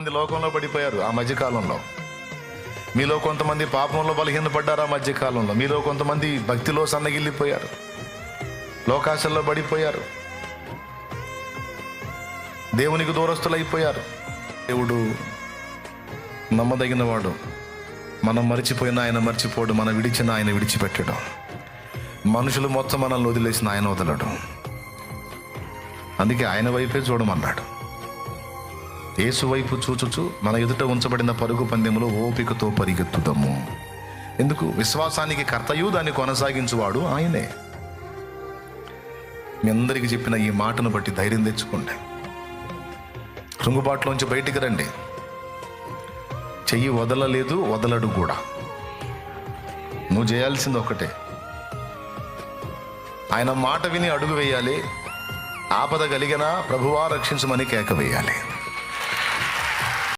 మంది లోకంలో పడిపోయారు ఆ మధ్యకాలంలో మీలో కొంతమంది పాపంలో బలహీనపడ్డారు ఆ మధ్యకాలంలో మీలో కొంతమంది భక్తిలో సన్నగిల్లిపోయారు. లోకాశల్లో పడిపోయారు. దేవునికి దూరస్తులైపోయారు దేవుడు నమ్మదగిన వాడు మనం మర్చిపోయిన ఆయన మర్చిపోడు మనం విడిచిన ఆయన విడిచిపెట్టడం. మనుషులు మొత్తం మనల్ని వదిలేసిన ఆయన వదలడం. అందుకే ఆయన వైపే చూడమన్నాడు. ఏసువైపు వైపు చూచుచు మన ఎదుట ఉంచబడిన పరుగు పందెములో ఓపికతో పరిగెత్తుదము. ఎందుకు? విశ్వాసానికి కర్తయు దాన్ని కొనసాగించువాడు ఆయనే. మీ అందరికీ చెప్పిన ఈ మాటను బట్టి ధైర్యం తెచ్చుకోండి. కృంగుబాటులోంచి బయటికి రండి. చెయ్యి వదలలేదు వదలడు కూడా. నువ్వు చేయాల్సింది ఒకటే ఆయన మాట విని అడుగు వేయాలి. ఆపద కలిగినా ప్రభువా రక్షించమని కేక వేయాలి.